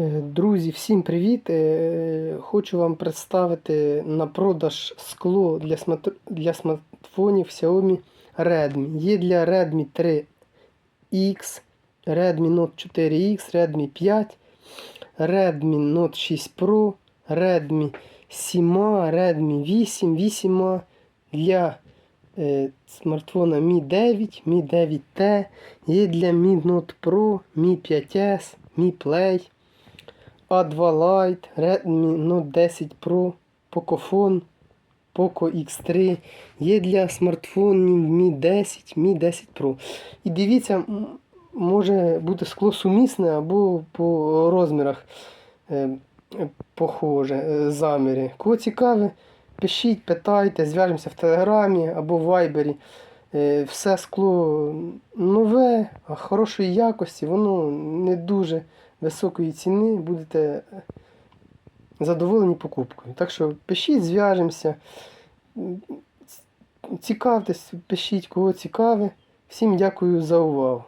Е, Друзі, всім привіт! Е, Хочу вам представити на продаж скло для, для смартфонів Xiaomi Redmi. Є для Redmi 3X, Redmi Note 4X, Redmi 5, Redmi Note 6 Pro, Redmi 7, Redmi 8, 8 для е, смартфона Mi 9, Mi 9T, є для Mi Note Pro, Mi 5S, Mi Play. A2 Lite, Redmi Note 10 Pro, Pocophone, Poco X3. Є для смартфонів Mi 10, Mi 10 Pro. І дивіться, може бути скло сумісне або по розмірах е, похоже, е, заміри. Кого цікаве, пишіть, питайте, зв'яжемося в Телеграмі або в Вайбері. Е, Все скло нове, хорошої якості, воно не дуже високої ціни будете задоволені покупкою. Так що пишіть, зв'яжемося. Цікавтесь, пишіть, кого цікаве. Всім дякую за увагу.